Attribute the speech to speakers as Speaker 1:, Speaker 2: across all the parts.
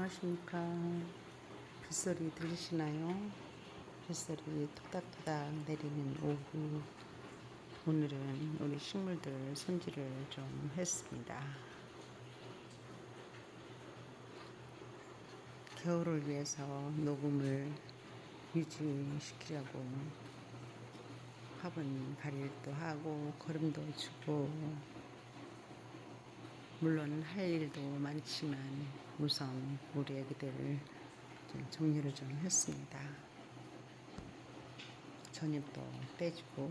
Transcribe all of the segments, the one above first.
Speaker 1: 안녕하십니까. 빗소리 들리시나요? 빗소리 뚝딱뚝딱 내리는 오후. 오늘은 우리 식물들 손질을 좀 했습니다. 겨울을 위해서 녹음을 유지시키려고 화분 가릴도 하고 거름도 주고 물론 할 일도 많지만 우선 우리 애기들을 좀 정리를 좀 했습니다. 저녁도 빼주고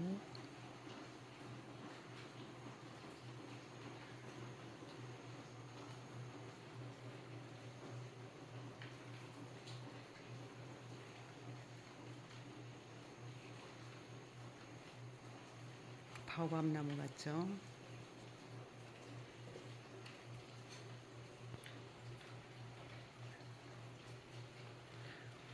Speaker 1: 바오밥 나무 같죠?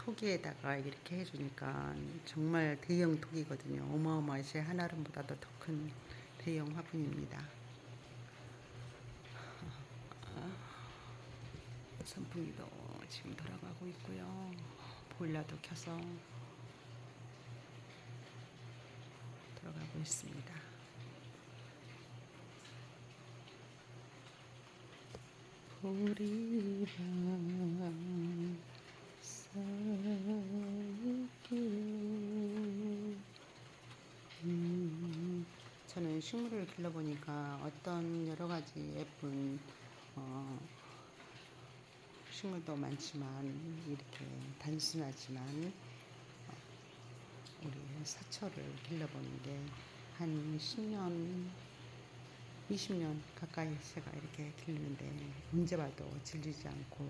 Speaker 1: 토기에다가 이렇게 해주니까 정말 대형 토기거든요. 어마어마시 하나름보다도 더 큰 대형 화분입니다. 선풍기도 지금 돌아가고 있고요. 보일러도 켜서 들어가고 있습니다. 보리랑 사귀어 음, 저는 식물을 길러보니까 어떤 여러 가지 예쁜 어, 식물도 많지만 이렇게 단순하지만 어, 우리 사초를 길러보는 게 한 10년, 20년 가까이 제가 이렇게 기르는데 언제 봐도 질리지 않고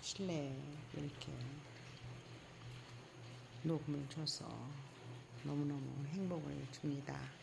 Speaker 1: 실내에 이렇게 녹음을 줘서 너무너무 행복을 줍니다.